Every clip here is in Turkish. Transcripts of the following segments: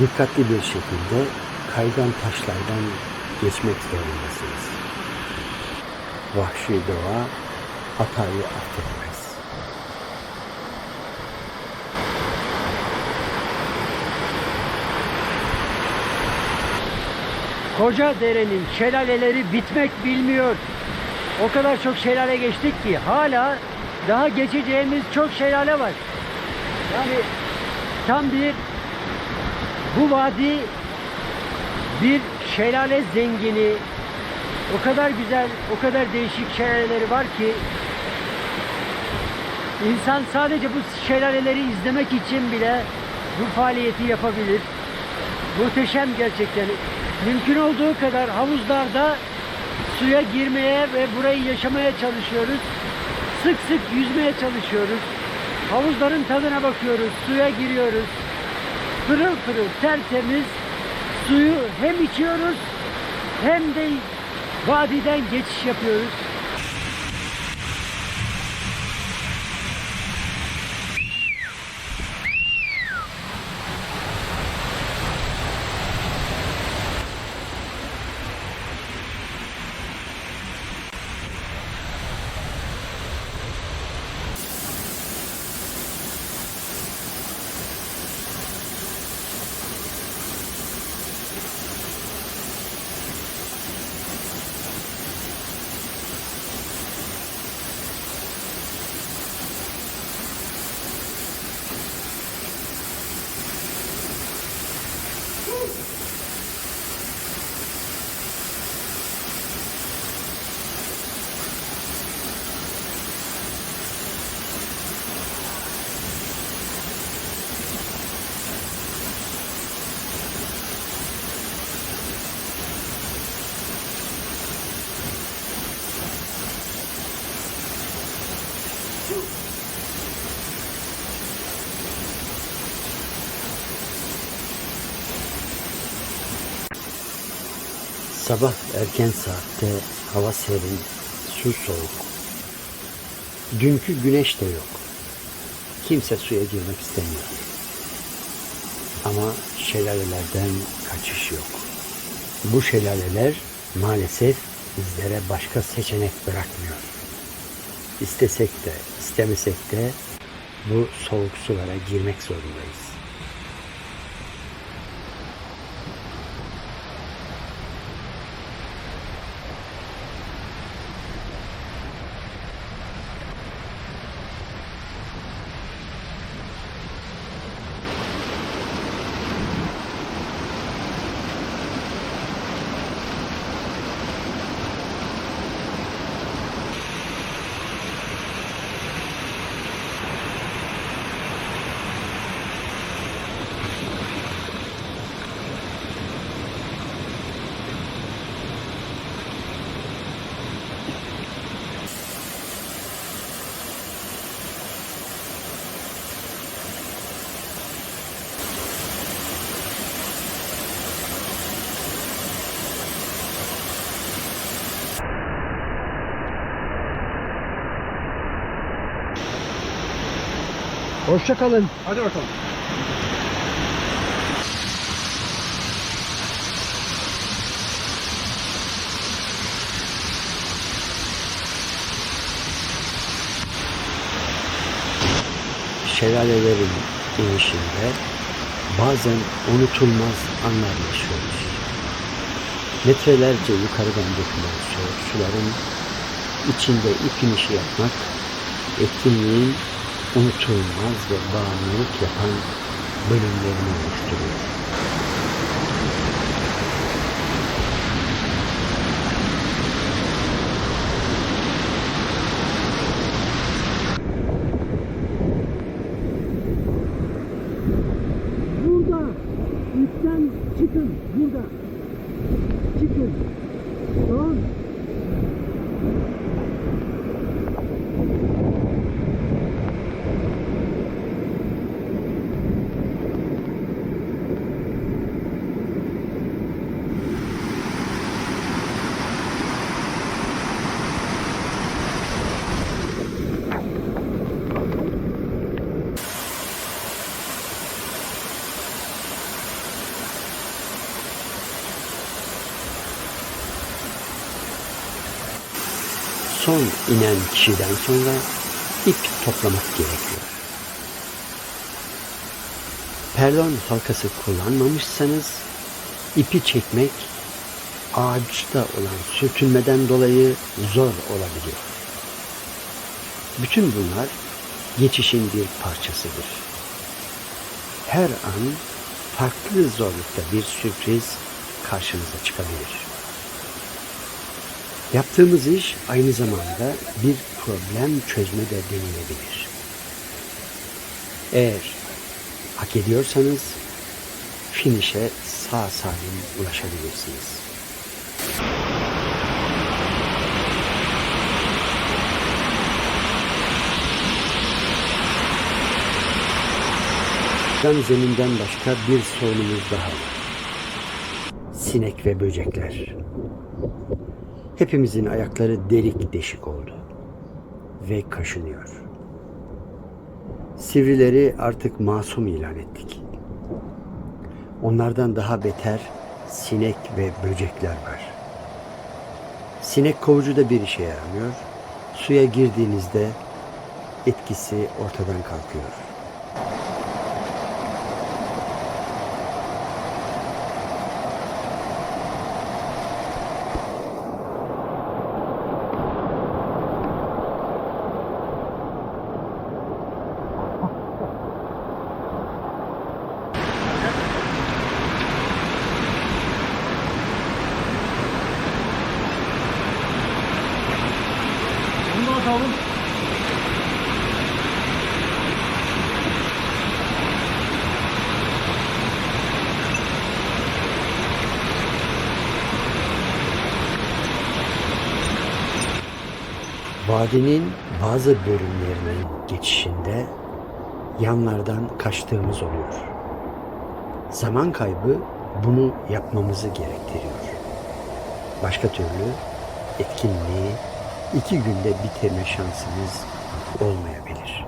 dikkatli bir şekilde kaygan taşlardan geçmek zorundasınız. Vahşi doğa hatayı affetmez. Koca derenin şelaleleri bitmek bilmiyor. O kadar çok şelale geçtik ki hala daha geçeceğimiz çok şelale var. Yani tam bir bu vadi bir şelale zengini. O kadar güzel, o kadar değişik şelaleleri var ki insan sadece bu şelaleleri izlemek için bile bu faaliyeti yapabilir. Muhteşem gerçekten. Mümkün olduğu kadar havuzlarda suya girmeye ve burayı yaşamaya çalışıyoruz. Sık sık yüzmeye çalışıyoruz. Havuzların tadına bakıyoruz, suya giriyoruz. Pırıl pırıl, tertemiz suyu hem içiyoruz hem de vadiden geçiş yapıyoruz. Sabah erken saatte hava serin, su soğuk. Dünkü güneş de yok. Kimse suya girmek istemiyor. Ama şelalelerden kaçış yok. Bu şelaleler maalesef bizlere başka seçenek bırakmıyor. İstesek de istemesek de bu soğuk sulara girmek zorundayız. Hoşça kalın. Hadi bakalım. şelalelerin inişinde bazen unutulmaz anlar yaşıyoruz. Metrelerce yukarıdan dökülen su, suların içinde ip inişi yapmak, etkinliğin unutulmaz ve bağımlılık yapan bölümlerini oluşturuyor. Burada ipten çıkın. Burada. Çıkın. Tamam. Son inen kişiden sonra ip toplamak gerekiyor. Perlon halkası kullanmamışsanız ipi çekmek ağaçta olan sürtünmeden dolayı zor olabiliyor. Bütün bunlar geçişin bir parçasıdır. Her an farklı zorlukta bir sürpriz karşınıza çıkabilir. Yaptığımız iş aynı zamanda bir problem çözme de denilebilir. Eğer hak ediyorsanız finişe sağ salim ulaşabilirsiniz. Kan zeminden başka bir sorunumuz daha var. Sinek ve böcekler. Hepimizin ayakları delik deşik oldu ve kaşınıyor. Sivrileri artık masum ilan ettik. Onlardan daha beter sinek ve böcekler var. Sinek kovucu da bir işe yaramıyor. Suya girdiğinizde etkisi ortadan kalkıyor. Vadinin bazı bölümlerinin geçişinde yanlardan kaçtığımız oluyor. Zaman kaybı bunu yapmamızı gerektiriyor. Başka türlü etkinliği iki günde bitirme şansımız olmayabilir.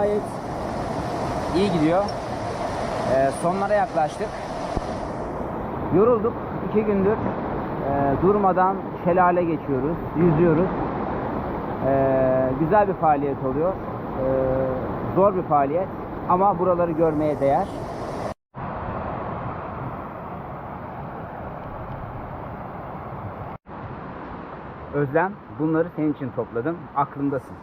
Gayet iyi gidiyor. Ee, sonlara yaklaştık. Yorulduk. İki gündür e, durmadan şelale geçiyoruz, yüzüyoruz. Ee, güzel bir faaliyet oluyor. Ee, zor bir faaliyet ama buraları görmeye değer. Özlem, bunları senin için topladım. Aklımdasın.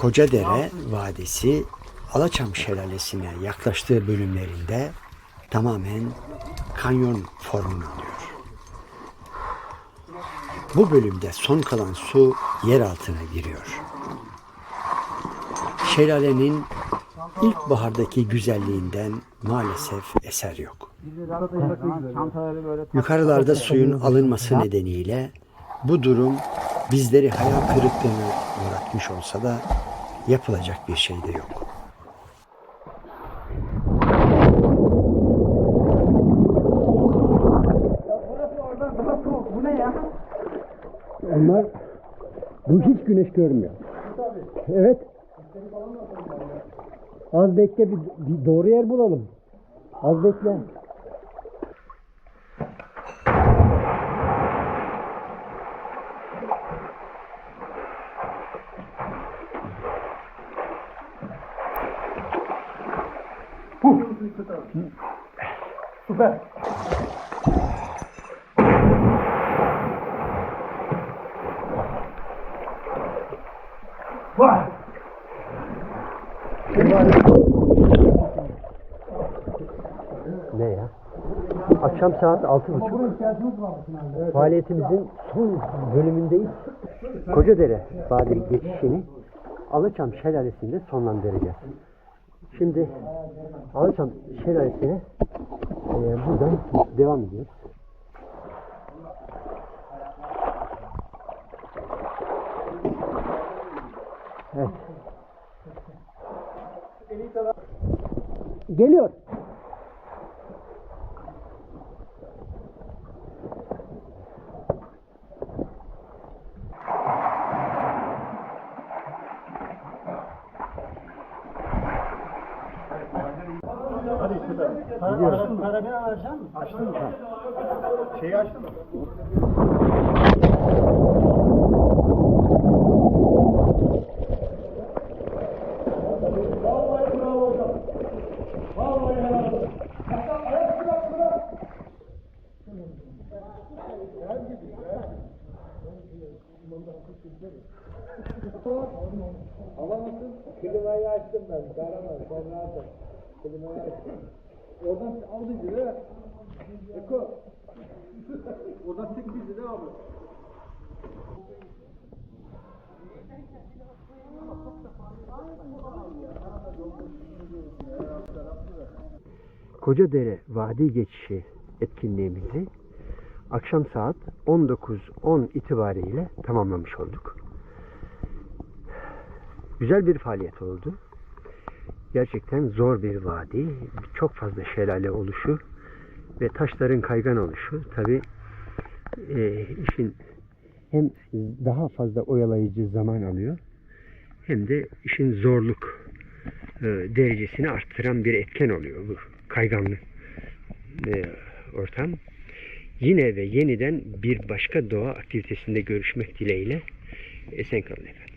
Kocadere Vadisi Alaçam Şelalesi'ne yaklaştığı bölümlerinde tamamen kanyon formunu alıyor. Bu bölümde son kalan su yer altına giriyor. Şelalenin ilkbahardaki güzelliğinden maalesef eser yok. Yukarılarda suyun alınması nedeniyle bu durum bizleri hayal kırıklığına uğratmış olsa da yapılacak bir şey de yok. Onlar bu hiç güneş görmüyor. Evet. Az bekle bir, bir doğru yer bulalım. Az bekle. Vay. Ne ya? Akşam saat altı buçuk. Faaliyetimizin son bölümündeyiz. Kocadere Vadi geçişini Alaçam Şelalesi'nde sonlandıracağız. Şimdi Alaçam Şelalesi'ne e, buradan devam ediyoruz. Evet. Geliyor. Hadi işte. Para, para bir alacağım mı? Açtın mı? Şeyi açtın mı? Klimayı açtım ben. Kahraman sen rahat ol. Klimayı açtım. Oradan aldı de. Eko. Oradan tek bizi de abi. Kocadere Vadi Geçişi etkinliğimizi akşam saat 19.10 itibariyle tamamlamış olduk. Güzel bir faaliyet oldu. Gerçekten zor bir vadi. Çok fazla şelale oluşu ve taşların kaygan oluşu tabi işin hem daha fazla oyalayıcı zaman alıyor hem de işin zorluk e, derecesini arttıran bir etken oluyor bu kayganlı e, ortam. Yine ve yeniden bir başka doğa aktivitesinde görüşmek dileğiyle esen kalın efendim.